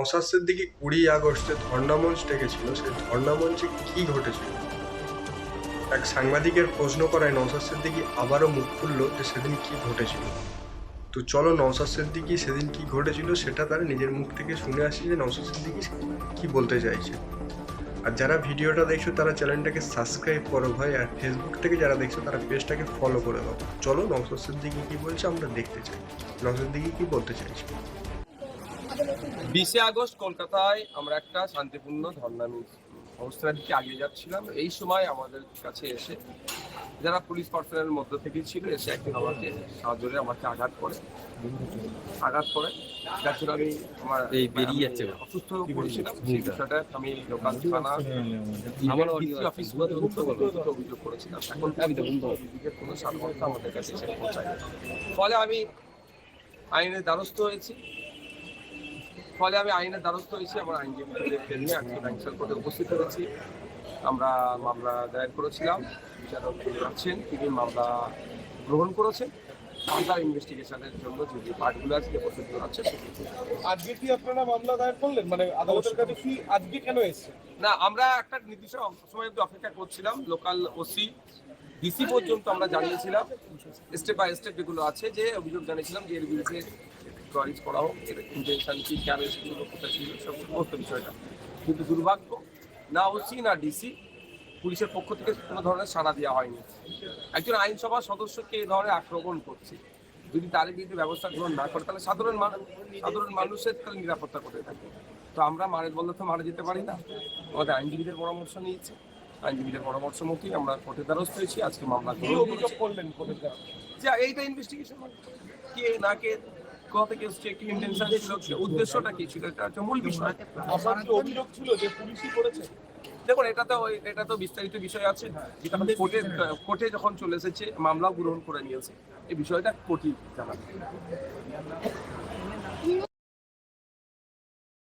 নওশাদ সিদ্দিকি কুড়ি আগস্টে ধর্ণামঞ্চ ডেকেছিল, সেই ধর্ণামঞ্চে কি ঘটেছিল? এক সাংবাদিকের প্রশ্ন করায় নওশাদ সিদ্দিকি আবারও মুখ খুললো যে সেদিন কি ঘটেছিল। তো চলো নওশাদ সিদ্দিকি সেদিন কি ঘটেছিল সেটা তার নিজের মুখ থেকে শুনে আসি যে নওশাদ সিদ্দিকি কি বলতে চাইছে। আর যারা ভিডিওটা দেখছ তারা চ্যানেলটাকে সাবস্ক্রাইব করো ভাই, আর ফেসবুক থেকে যারা দেখছ তারা পেজটাকে ফলো করে দাও। চলো নওশাদ সিদ্দিকি কি বলছে আমরা দেখতে চাই। নওশাদ সিদ্দিকি কি বলতে চাইছে? বিশে আগস্ট কলকাতায় আমরা একটা শান্তিপূর্ণ ধর্ণা অবস্থানের দিকে আগিয়ে যাচ্ছিলাম। এই সময় আমাদের কাছে এসে যারা পুলিশ পার্সোনালের মধ্যে থেকে ছিল এসে একদিন আমাকে সাহায্য করে আমাকে আঘাত করে। আঘাত করে। যার জন্য আমি আমার এই বেরিয়ে যাচ্ছে। অসুস্থ হয়ে পড়েছিলাম। সেই বিষয়টা আমি লোকাল থানা আমার ডিসি অফিস অভিযোগ করেছিলাম। এখন অভিযোগের কোনো সাধারণত আমাদের কাছে এসে পৌঁছায় ফলে আমি আইনের দ্বারস্থ হয়েছি। ফলে আমি আইনের দ্বারস্থ হয়েছি আমার আইনজীবীদেরকে নিয়ে আজকে ব্যাংসাল কোর্টে উপস্থিত হয়েছি। আমরা মামলা দায়ের করেছিলাম বিচারক যিনি আছেন তিনি মামলা গ্রহণ করেছেন। মামলার ইনভেস্টিগেশনের জন্য যে পার্টগুলো যে প্রসিডিউর আছে আজকে কি আপনারা মামলা দায়ের করলেন? মানে আদালতের কাছে কি আজকে কেন এসছে না আমরা একটা নির্দিষ্ট সময় অব্দি অপেক্ষা করছিলাম লোকাল ওসি ডিসি পর্যন্ত আমরা জানিয়েছিলাম। স্টেপ বাই স্টেপ যেগুলো আছে যে অভিযোগ জানিয়েছিলাম যে এর বিরুদ্ধে কোয়ারিজ করা হোক এর ইন্টেনশন কি কেন সেগুলো কোথায় ছিল সব সমস্ত বিষয়টা। কিন্তু দুর্ভাগ্য না ওসি না ডিসি পুলিশের পক্ষ থেকে কোনো ধরনের সাড়া দেওয়া হয়নি। একজন আইনসভার সদস্যকে এই ধরনের আক্রমণ করছে। যদি তার বিরুদ্ধে ব্যবস্থা গ্রহণ না করে তাহলে সাধারণ মানুষ সাধারণ মানুষের তাহলে নিরাপত্তা কোথায় থাকবে তো আমরা মারের বললে তো মারা যেতে পারি না। আমাদের আইনজীবীদের পরামর্শ নিয়েছি। আইনজীবীদের পরামর্শ মতোই আমরা কোর্টের দ্বারস্থ হয়েছি আজকে মামলা কি গ্রহণ করলেন কোর্টের কাছে যে এইটা ইনভেস্টিগেশন কে না কে কোথা থেকে এসছে কি ইন্টেনশন ছিল উদ্দেশ্যটা কি ছিল? এটা হচ্ছে মূল বিষয়। অভিযোগ ছিল যে পুলিশই করেছে। দেখুন এটা তো এটা তো বিস্তারিত বিষয় আছে। যেটা কোর্টে কোর্টে যখন চলে এসেছে মামলাও গ্রহণ করে নিয়েছে। এই বিষয়টা কঠিন জানাবে।